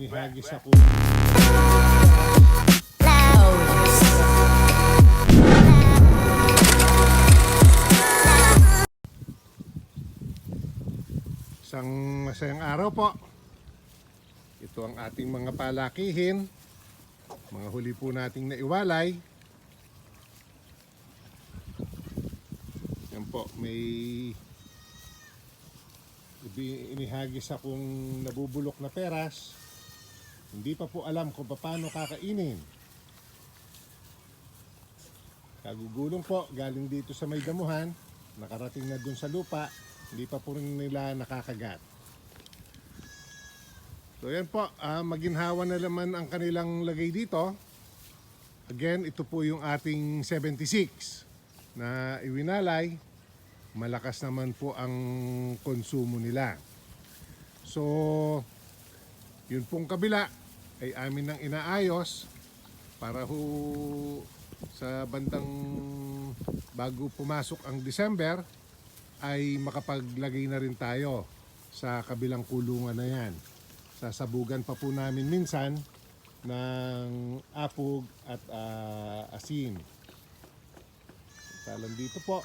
Nihagis ako. Isang masayang araw po. Ito ang ating mga palakihin. Mga huli po nating naiwalay. Yan po, may inihagis akong nabubulok na peras. Hindi pa po alam kung paano kakainin. Kagugulong po, galing dito sa may damuhan, nakarating na dun sa lupa, hindi pa po nila nakakagat. So yan po, ah, maginhawa na naman ang kanilang lagay dito. Again, ito po yung ating 76 na iwinalay. Malakas naman po ang konsumo nila. So, yun pong kabila ay amin nang inaayos para ho sa bandang bago pumasok ang December ay makapaglagay na rin tayo sa kabilang kulungan na yan. Sasabugan pa po namin minsan ng apog at ah, asin. Talang dito po,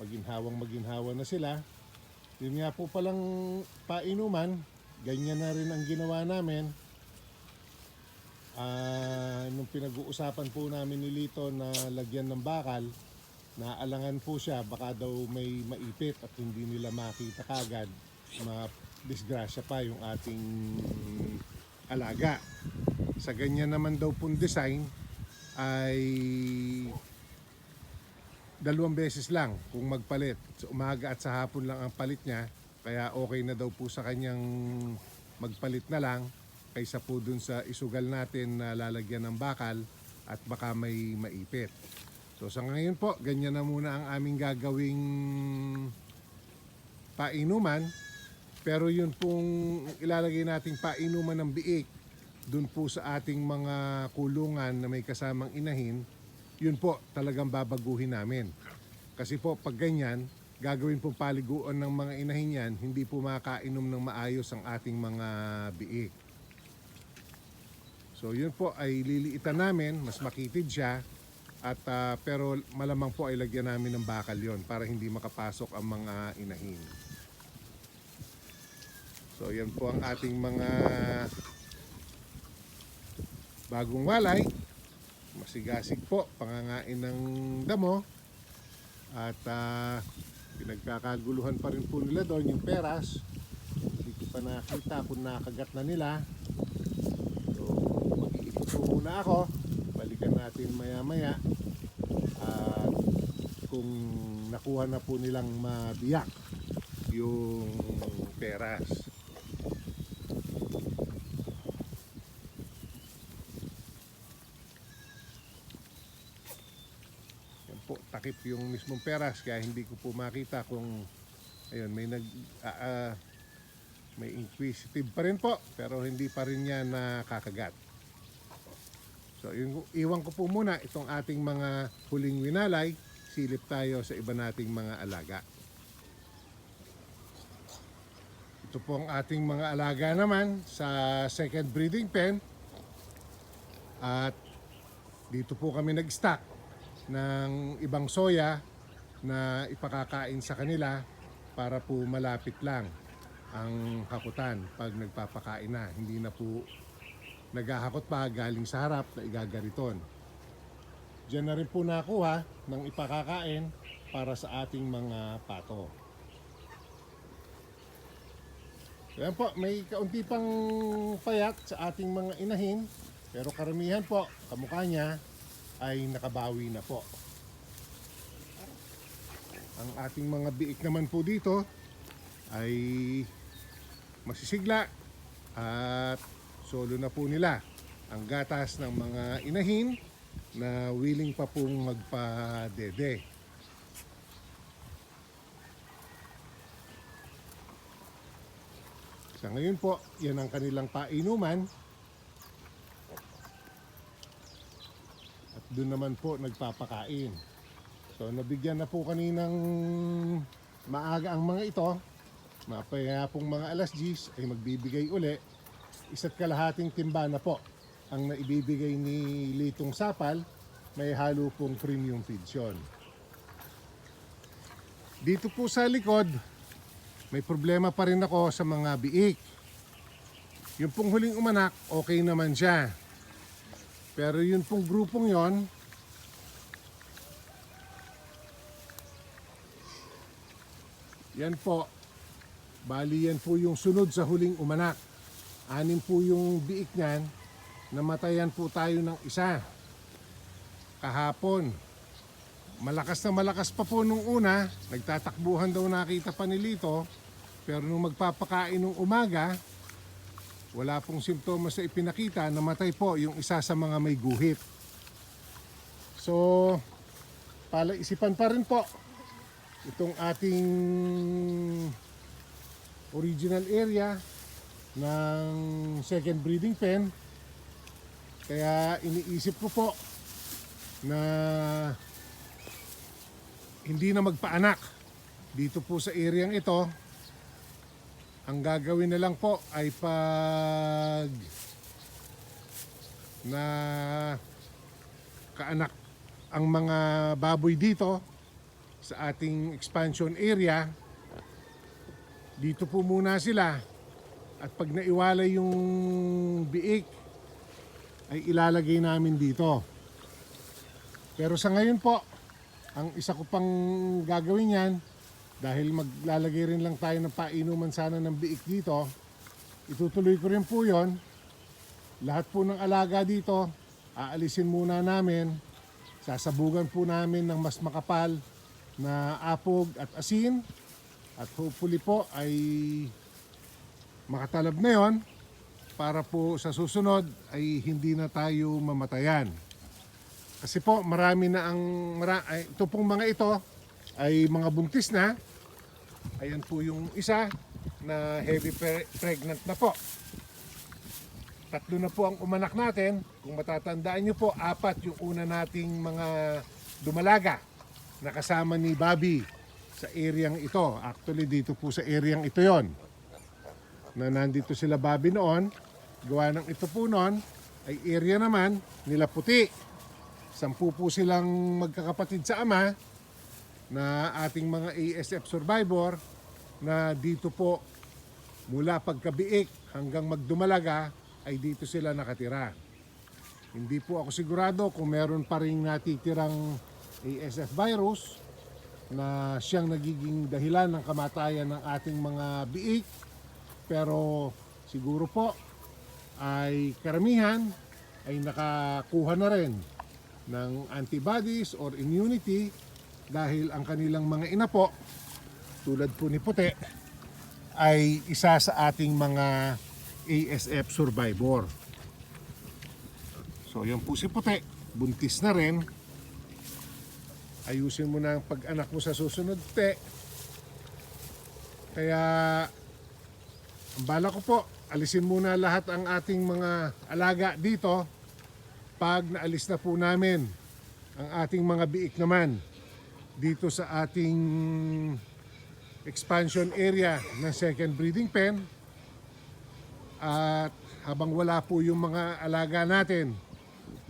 maginhawang maginhawa na sila. Yun nga po palang painuman, ganyan na rin ang ginawa namin. Ah, nung pinag-uusapan po namin ni Lito na lagyan ng bakal, naalangan po siya baka daw may maipit at hindi nila makita kagad ma-disgrasya pa yung ating alaga. Sa ganyan naman daw pong design ay dalawang beses lang kung magpalit. Sa umaga at sa hapon lang ang palit niya. Kaya okay na daw po sa kanyang magpalit na lang kaysa po dun sa isugal natin na lalagyan ng bakal at baka may maipit. So sa ngayon po, ganyan na muna ang aming gagawing painuman. Pero yun pong ilalagay nating painuman ng biik dun po sa ating mga kulungan na may kasamang inahin, yun po talagang babaguhin namin. Kasi po pag ganyan, gagawin pong paliguan ng mga inahin yan, hindi po makakainom ng maayos ang ating mga biik. So yun po ay liliitan namin, mas makitid siya. At ah, pero malamang po ay lagyan namin ng bakal yon para hindi makapasok ang mga inahin. So yan po ang ating mga bagong walay. Masigasig po, pangangain ng damo. At ah, pinagkakaguluhan pa rin po nila doon yung peras. Hindi ko pa nakita kung nakagat na nila. Muna ako. Balikan natin maya-maya. At kung nakuha na po nilang mabiyak yung peras. Yan po, takip yung mismong peras kaya hindi ko po makita kung ayun, may nag ah, ah, may inquisitive pa rin po pero hindi pa rin niya nakakagat. So iwan ko po muna itong ating mga huling winalay, silip tayo sa iba nating mga alaga. Ito po ang ating mga alaga naman sa second breeding pen. At dito po kami nag-stock ng ibang soya na ipakakain sa kanila para po malapit lang ang hakutan pag nagpapakain na. Hindi na po naghahakot pa galing sa harap na igagariton. Diyan na rin po nakuha ng ipakakain para sa ating mga pato. Yan po, may kaunti pang payat sa ating mga inahin. Pero karamihan po, kamukha niya ay nakabawi na po. Ang ating mga biik naman po dito ay masisigla at solo na po nila ang gatas ng mga inahin na willing pa pong magpa-dede. Sa ngayon po, yan ang kanilang painuman. At doon naman po nagpapakain. So nabigyan na po kaninang maaga ang mga ito. Mapaya pong mga alas 10 ay magbibigay uli isa't kalahating timba na po ang naibibigay ni Litong Sapal. May halo pong premium feeds yun. Dito po sa likod, may problema pa rin ako sa mga biik. Yung pong huling umanak, okay naman siya. Pero yun pong grupong yon, yan po, bali yan po yung sunod sa huling umanak. Anim po yung biik niyan, namatayan po tayo ng isa. Kahapon, malakas na malakas pa po nung una, nagtatakbuhan daw nakita pa ni Lito, pero nung magpapakain nung umaga, wala pong simptomas na ipinakita, namatay po yung isa sa mga may guhit. So, palaisipan pa rin po itong ating original area ng second breeding pen. Kaya iniisip ko po na hindi na magpaanak dito po sa area ito. Ang gagawin na lang po ay pag na kaanak ang mga baboy dito sa ating expansion area dito po muna sila at pag naiwalay yung biik ay ilalagay namin dito. Pero sa ngayon po ang isa ko pang gagawin yan dahil maglalagay rin lang tayo ng painuman sana ng biik dito itutuloy ko rin po yon lahat po ng alaga dito aalisin muna namin. Sasabugan po namin ng mas makapal na apog at asin. At hopefully po ay makatalab na yon para po sa susunod ay hindi na tayo mamatayan. Kasi po marami na ang mara, ay, ito pong mga ito ay mga buntis na. Ayan po yung isa na heavy pre- pregnant na po. Tatlo na po ang umanak natin. Kung matatandaan nyo po, apat yung una nating mga dumalaga na kasama ni Bobby sa areang ito. Actually, dito po sa areang ito yon na nandito sila Bobby noon. Gawa ng ito po noon ay area naman nila puti. Sampu po silang magkakapatid sa ama na ating mga ASF survivor na dito po mula pagkabiik hanggang magdumalaga ay dito sila nakatira. Hindi po ako sigurado kung meron pa rin natitirang ASF virus na siyang nagiging dahilan ng kamatayan ng ating mga biik. Pero siguro po ay karamihan ay nakakuha na rin ng antibodies or immunity dahil ang kanilang mga ina po tulad po ni Puti ay isa sa ating mga ASF survivor. So yan po si Puti, buntis na rin. Ayusin mo na ang pag-anak mo sa susunod, te. Kaya ang bala ko po, alisin muna lahat ang ating mga alaga dito pag naalis na po namin ang ating mga biik naman dito sa ating expansion area ng second breeding pen. At habang wala po yung mga alaga natin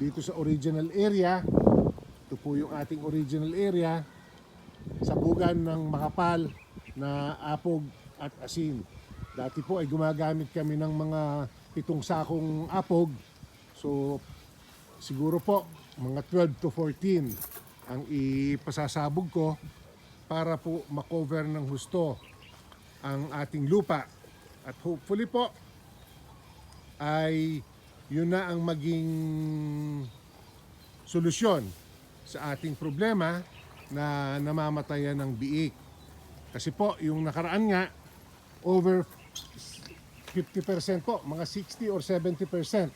dito sa original area ito po yung ating original area sabugan ng makapal na apog at asin dati po ay gumagamit kami ng mga pitong sakong apog so siguro po mga 12 to 14 ang ipasasabog ko para po makover ng husto ang ating lupa at hopefully po ay yun na ang maging solusyon sa ating problema na namamatayan ng biik. Kasi po, yung nakaraan nga, over 50% po, mga 60 or 70%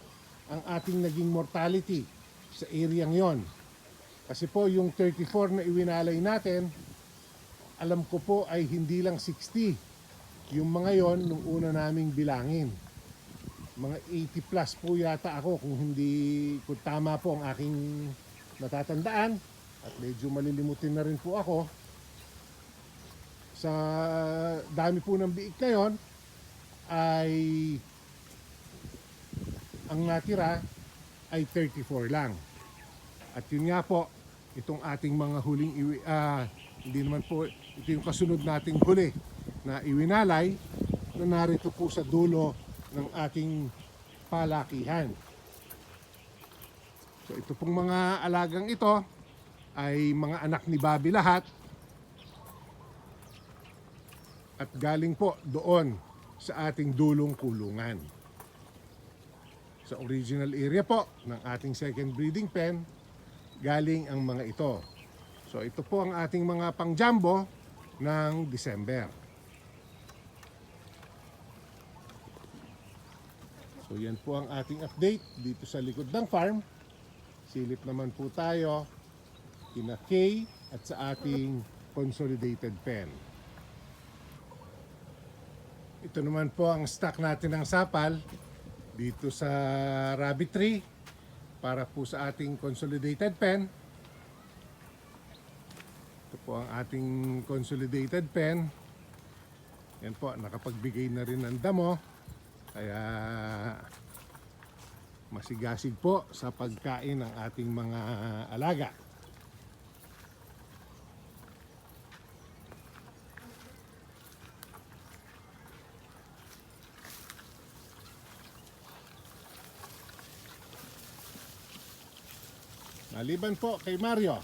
ang ating naging mortality sa area yon. Kasi po, yung 34 na iwinalay natin, alam ko po ay hindi lang 60. Yung mga yon nung una naming bilangin. Mga 80 plus po yata ako kung hindi, kung tama po ang aking natatandaan at medyo malilimutin na rin po ako sa dami po ng biik na yon ay ang natira ay 34 lang. At yun nga po, itong ating mga huling iwi, ah, hindi naman po, ito yung kasunod nating huli na iwinalay na narito po sa dulo ng ating palakihan. So ito pong mga alagang ito ay mga anak ni Bobby lahat at galing po doon sa ating dulong kulungan. Sa original area po ng ating second breeding pen, galing ang mga ito. So ito po ang ating mga pang-jumbo ng December. So yan po ang ating update dito sa likod ng farm. Silip naman po tayo kina Kay at sa ating consolidated pen. Ito naman po ang stock natin ng sapal dito sa rabbit tree para po sa ating consolidated pen. Ito po ang ating consolidated pen. Yan po, nakapagbigay na rin ng damo. Kaya masigasig po sa pagkain ng ating mga alaga. Maliban po kay Mario.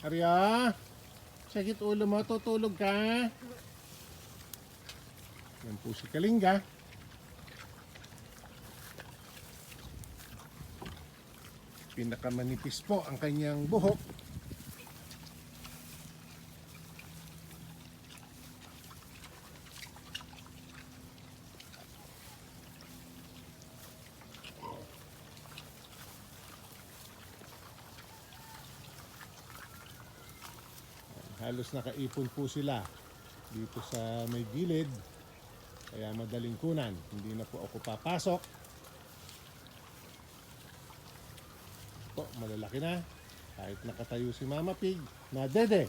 Mario, sakit ulo mo, tutulog ka. Yan po si Kalinga. Pinakamanipis po ang kanyang buhok. Halos nakaipon po sila dito sa may gilid. Kaya madaling kunan. Hindi na po ako papasok. Po, malalaki na. Kahit nakatayo si Mama Pig, na dede.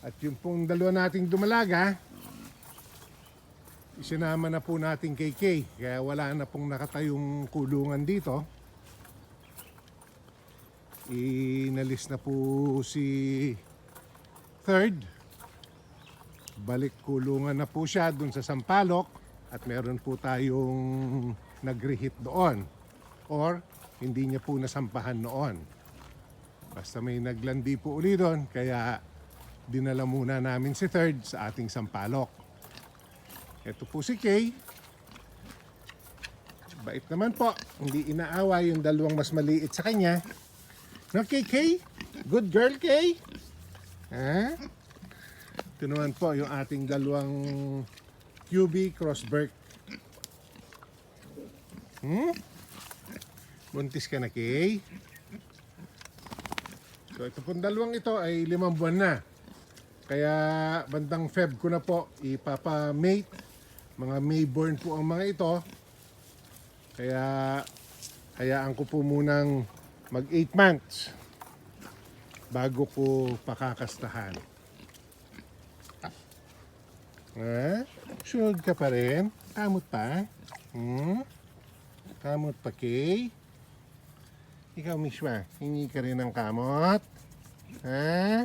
At yung pong dalawa nating dumalaga, isinama na po natin kay Kay. Kaya wala na pong nakatayong kulungan dito. Inalis na po si third. Balik kulungan na po siya dun sa Sampalok at meron po tayong nag-reheat doon. Or hindi niya po nasampahan noon. Basta may naglandi po uli doon kaya dinala muna namin si third sa ating Sampalok. Ito po si Kay. Bait naman po. Hindi inaawa yung dalawang mas maliit sa kanya. No, Kay? Good girl, Kay? Ha? Ito naman po yung ating dalawang QB Crossberg. Hmm? Buntis ka na, Kay? So, ito pong dalawang ito ay limang buwan na. Kaya bandang Feb ko na po ipapa-mate. Mga Mayborn po ang mga ito. Kaya hayaan ko po munang mag 8 months bago ko pakakastahan. Ha? Sunod ka pa rin? Kamot pa? Hmm? Kamot pa, Kay? Ikaw, Mishwa, hingi ka rin ng kamot? Ha?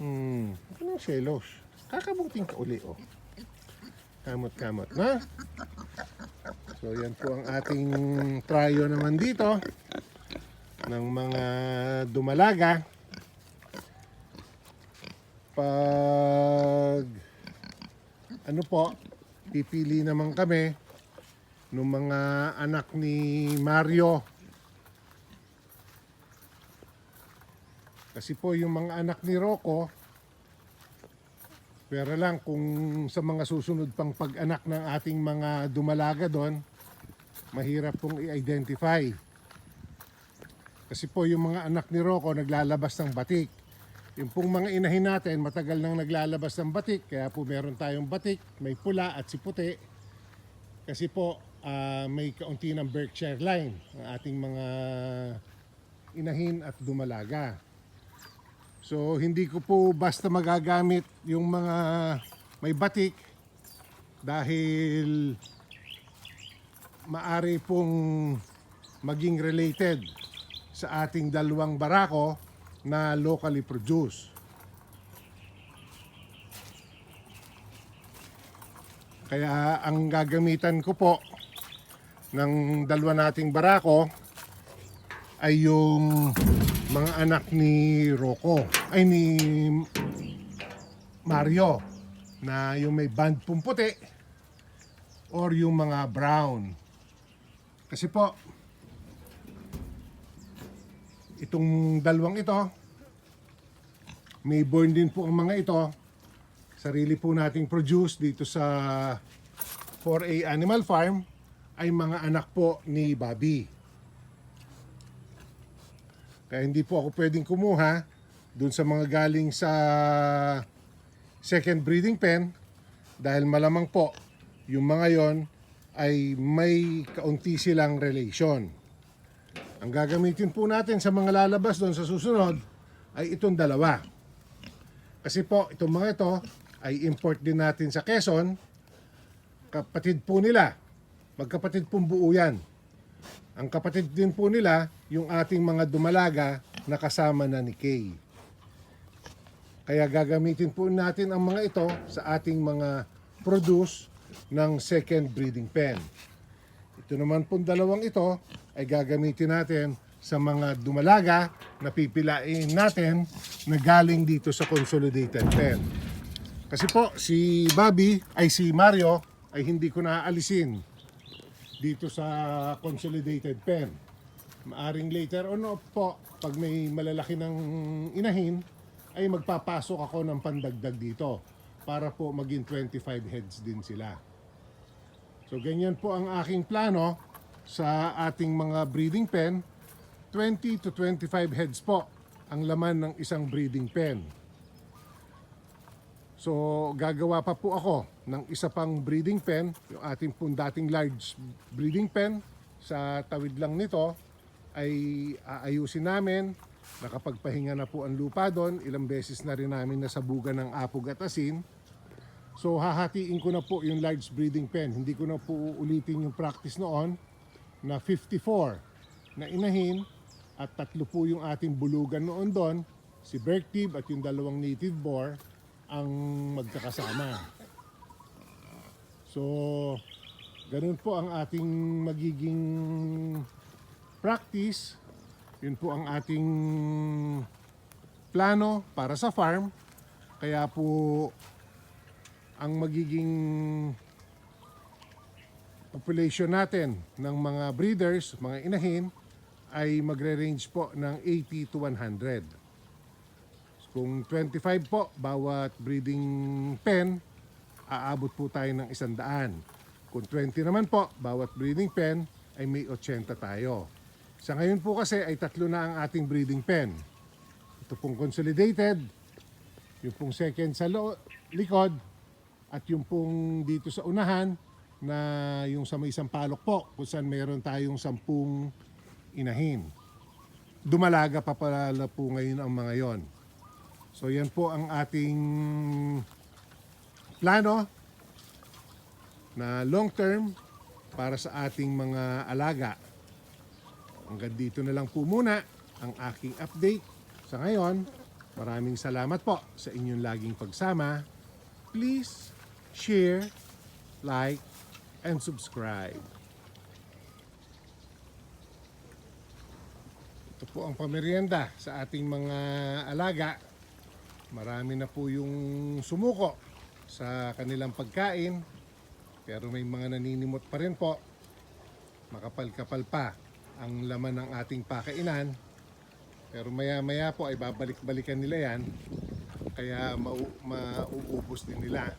Hmm, ano ang selos? Kakabuting ka uli, oh. Kamot-kamot, na? So, yan po ang ating tryo naman dito ng mga dumalaga. Pag ano po, pipili naman kami ng mga anak ni Mario. Kasi po yung mga anak ni Rocco, pero lang kung sa mga susunod pang pag-anak ng ating mga dumalaga doon, mahirap pong i-identify. Kasi po yung mga anak ni Rocco naglalabas ng batik. Yung pong mga inahin natin matagal nang naglalabas ng batik, kaya po meron tayong batik, may pula at si puti. Kasi po ah, may kaunti ng Berkshire line ang ating mga inahin at dumalaga. So hindi ko po basta magagamit yung mga may batik dahil maari pong maging related sa ating dalawang barako na locally produced. Kaya ang gagamitan ko po ng dalawa nating barako ay yung mga anak ni Rocco, ay ni Mario na yung may band pong puti or yung mga brown. Kasi po, itong dalawang ito, may born din po ang mga ito. Sarili po nating produce dito sa 4A Animal Farm ay mga anak po ni Bobby. Kaya hindi po ako pwedeng kumuha dun sa mga galing sa second breeding pen dahil malamang po yung mga yon ay may kaunti silang relation. Ang gagamitin po natin sa mga lalabas doon sa susunod ay itong dalawa. Kasi po, itong mga ito ay import din natin sa Quezon. Kapatid po nila. Magkapatid pong buo yan. Ang kapatid din po nila, yung ating mga dumalaga na kasama na ni Kay. Kaya gagamitin po natin ang mga ito sa ating mga produce ng second breeding pen. Ito naman pong dalawang ito ay gagamitin natin sa mga dumalaga na pipilain natin na galing dito sa consolidated pen. Kasi po, si Bobby, ay si Mario, ay hindi ko naaalisin dito sa consolidated pen. Maaring later on no, po, pag may malalaki ng inahin, ay magpapasok ako ng pandagdag dito para po maging 25 heads din sila. So ganyan po ang aking plano sa ating mga breeding pen. 20 to 25 heads po ang laman ng isang breeding pen. So gagawa pa po ako ng isa pang breeding pen, yung ating pong dating large breeding pen sa tawid lang nito ay aayusin namin. Nakapagpahinga na po ang lupa doon. Ilang beses na rin namin nasabugan ng apog at asin. So hahatiin ko na po yung large breeding pen. Hindi ko na po ulitin yung practice noon na 54 na inahin at tatlo po yung ating bulugan noon doon. Si Berktib at yung dalawang native boar ang magkakasama. So, ganun po ang ating magiging practice. Yun po ang ating plano para sa farm. Kaya po ang magiging population natin ng mga breeders, mga inahin, ay magre-range po ng 80 to 100. Kung 25 po bawat breeding pen, aabot po tayo ng 100. Kung 20 naman po bawat breeding pen, ay may 80 tayo. Sa ngayon po kasi ay tatlo na ang ating breeding pen. Ito pong consolidated, yung pong second sa likod, at yung pong dito sa unahan na yung sa may sampalok po kung saan meron tayong sampung inahin. Dumalaga pa pala po ngayon ang mga yon. So yan po ang ating plano na long term para sa ating mga alaga. Hanggang dito na lang po muna ang aking update. Sa ngayon, maraming salamat po sa inyong laging pagsama. Please share, like, and subscribe. Ito po ang pamerienda sa ating mga alaga. Marami na po yung sumuko sa kanilang pagkain. Pero may mga naninimot pa rin po. Makapal-kapal pa ang laman ng ating pakainan. Pero maya-maya po ay babalik-balikan nila yan. Kaya mau- mauubos din nila.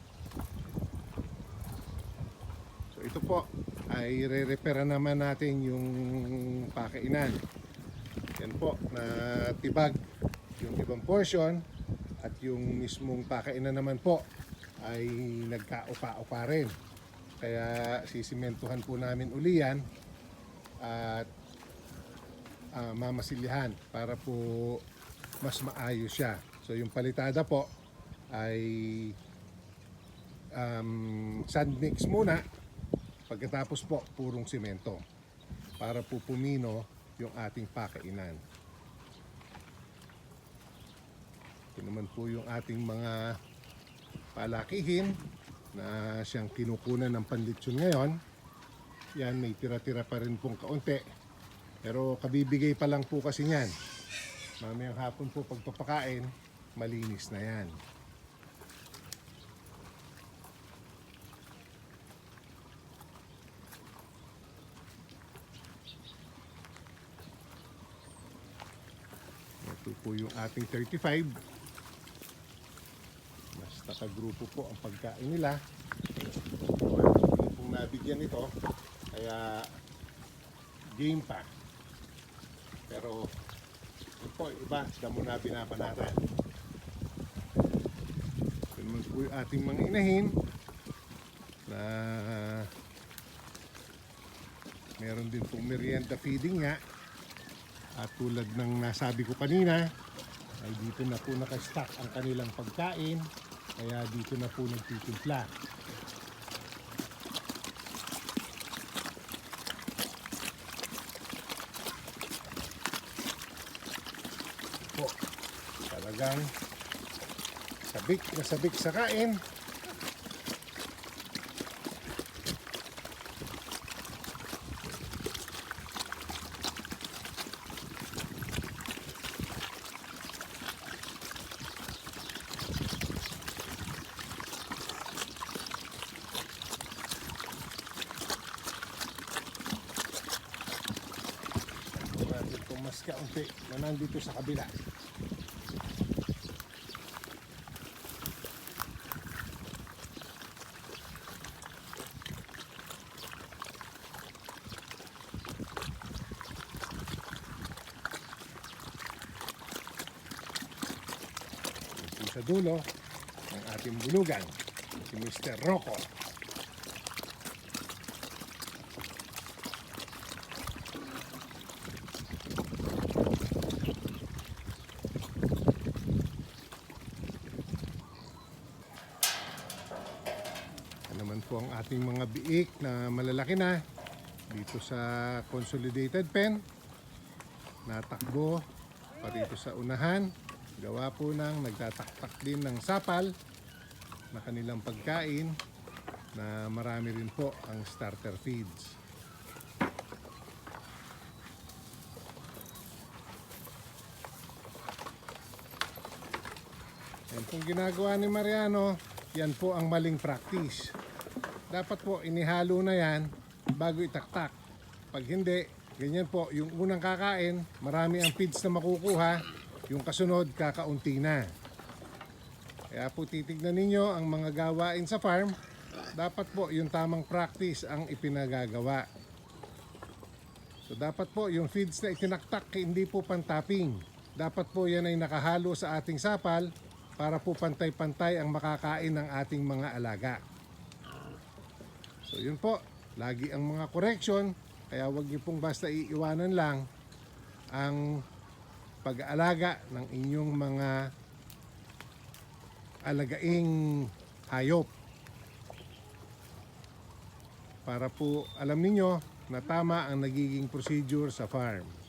So ito po ay re-repair naman natin yung pakainan. Yan po, na tibag yung ibang portion at yung mismong pakainan naman po ay nagka-upa-upa rin. Kaya sisimentuhan po namin uli yan at ah, mamasilyahan para po mas maayos siya. So yung palitada po ay um, sand mix muna. Pagkatapos po, purong simento. Para po pumino yung ating pakainan. Ito naman po yung ating mga palakihin na siyang kinukunan ng panlitsyon ngayon. Yan, may tira-tira pa rin pong kaunti. Pero kabibigay pa lang po kasi niyan. Mamayang hapon po pagpapakain, malinis na yan. Ito po yung ating 35. Mas takagrupo po ang pagkain nila. Hindi pong nabigyan ito. Kaya game pa. Pero ito po, iba, damo na binabanatan. Ito naman po yung ating mga inahin na meron din pong merienda feeding nga. At tulad ng nasabi ko kanina, ay dito na po nakastock ang kanilang pagkain. Kaya dito na po nagtitimpla. Po, talagang sabik na sabik sa kain. Mas kaunti na nandito sa kabila. Ito sa dulo ng ating bulugan, si Mr. Rocco. Yan naman po ang biik na malalaki na dito sa consolidated pen. Natakbo pa dito sa unahan. Gawa po ng nagtataktak din ng sapal na kanilang pagkain na marami rin po ang starter feeds. Yan pong ginagawa ni Mariano, yan po ang maling practice. Dapat po inihalo na yan bago itaktak. Pag hindi, ganyan po, yung unang kakain, marami ang feeds na makukuha, yung kasunod, kakaunti na. Kaya po titignan ninyo ang mga gawain sa farm, dapat po yung tamang practice ang ipinagagawa. So dapat po yung feeds na itinaktak hindi po pantapping. Dapat po yan ay nakahalo sa ating sapal para po pantay-pantay ang makakain ng ating mga alaga. So yun po, lagi ang mga correction, kaya wag niyo pong basta iiwanan lang ang pag-aalaga ng inyong mga alagaing hayop. Para po alam ninyo na tama ang nagiging procedure sa farm.